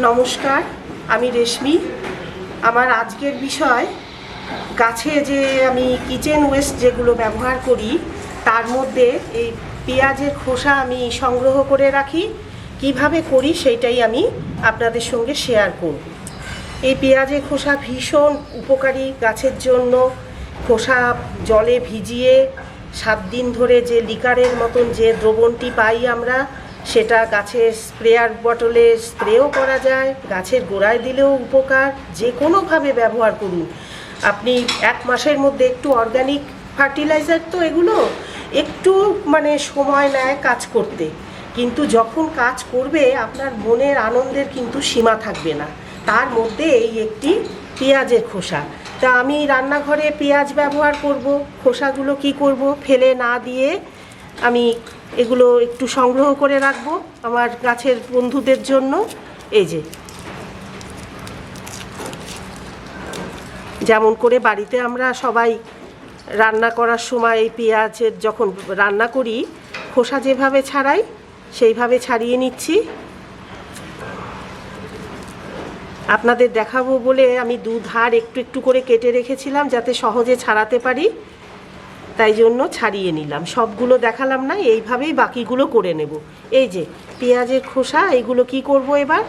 নমস্কার, আমি রেশমি। আমার আজকের বিষয়, গাছে যে আমি কিচেন ওয়েস্ট যেগুলো ব্যবহার করি, তার মধ্যে এই পেঁয়াজের খোসা আমি সংগ্রহ করে রাখি। কীভাবে করি সেইটাই আমি আপনাদের সঙ্গে শেয়ার করব। এই পেঁয়াজের খোসা ভীষণ উপকারী গাছের জন্য। খোসা জলে ভিজিয়ে সাত দিন ধরে যে লিকারের মতন যে দ্রবণটি পাই আমরা সেটা গাছের স্প্রেয়ার বটলে স্প্রেও করা যায়, গাছের গোড়ায় দিলেও উপকার, যে কোনোভাবে ব্যবহার করুন। আপনি এক মাসের মধ্যে একটু অর্গানিক ফার্টিলাইজার তো এগুলো একটু মানে সময় নেয় কাজ করতে। কিন্তু যখন কাজ করবে, আপনার মনের আনন্দের কিন্তু সীমা থাকবে না। তার মধ্যে এই একটি পেঁয়াজের খোসা। তা আমি রান্নাঘরে পেঁয়াজ ব্যবহার করব, খোসাগুলো কি করব, ফেলে না দিয়ে আমি এগুলো একটু সংগ্রহ করে রাখব আমার গাছের বন্ধুদের জন্য। এই যে। যেমন করে বাড়িতে আমরা সবাই রান্না করার সময় এই পেঁয়াজের যখন রান্না করি, খোসা যেভাবে ছাড়াই সেইভাবে ছাড়িয়ে নিচ্ছি। আপনাদের দেখাবো বলে আমি দু ধার একটু একটু করে কেটে রেখেছিলাম যাতে সহজে ছাড়াতে পারি। তাই জন্য ছাড়িয়ে নিলাম। সবগুলো দেখালাম না, এইভাবেই বাকিগুলো করে নেব। এই যে, পেঁয়াজের খোসা, এইগুলো কি করব এবার?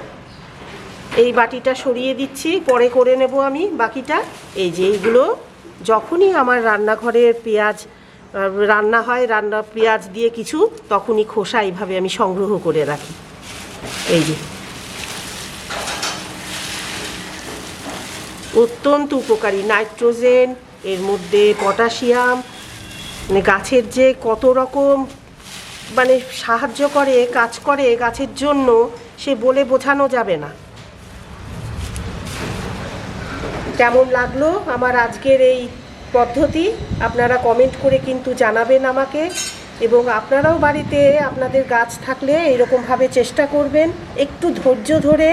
এই বাটিটা সরিয়ে দিচ্ছি, পরে করে নেব আমি বাকিটা। এই যে, এইগুলো যখনই আমার রান্নাঘরের পেঁয়াজ রান্না হয়, রান্না পেঁয়াজ দিয়ে কিছু, তখনই খোসা এইভাবে আমি সংগ্রহ করে রাখি। এই যে। অত্যন্ত উপকারী। নাইট্রোজেন, এর মধ্যে পটাশিয়াম মানে গাছের যে কত রকম মানে সাহায্য করে, কাজ করে গাছের জন্য, সে বলে বোঝানো যাবে না। কেমন লাগল আমার আজকের এই পদ্ধতি? আপনারা কমেন্ট করে কিন্তু জানাবেন আমাকে এবং আপনারাও বাড়িতে আপনাদের গাছ থাকলে এরকমভাবে চেষ্টা করবেন। একটু ধৈর্য ধরে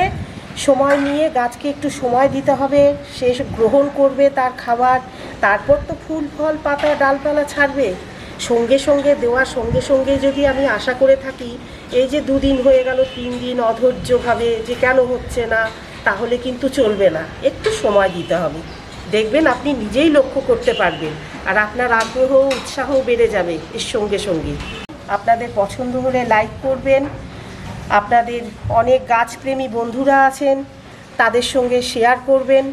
সময় নিয়ে গাছকে একটু সময় দিতে হবে। সে গ্রহণ করবে তার খাবার। তারপর তো ফুল, ফল, পাতা, ডালপালা ছাড়বে। সঙ্গে সঙ্গে দেওয়ার সঙ্গে সঙ্গে যদি আমি আশা করে থাকি, এই যে দুদিন হয়ে গেল, তিন দিন অধৈর্যভাবে যে কেন হচ্ছে না, তাহলে কিন্তু চলবে না। একটু সময় দিতে হবে। দেখবেন আপনি নিজেই লক্ষ্য করতে পারবেন, আর আপনার আগ্রহ, উৎসাহ বেড়ে যাবে এর সঙ্গে সঙ্গে। আপনাদের পছন্দ হলে লাইক করবেন। আপনাদের অনেক গাছপ্রেমী বন্ধুরা আছেন, তাদের সঙ্গে শেয়ার করবেন।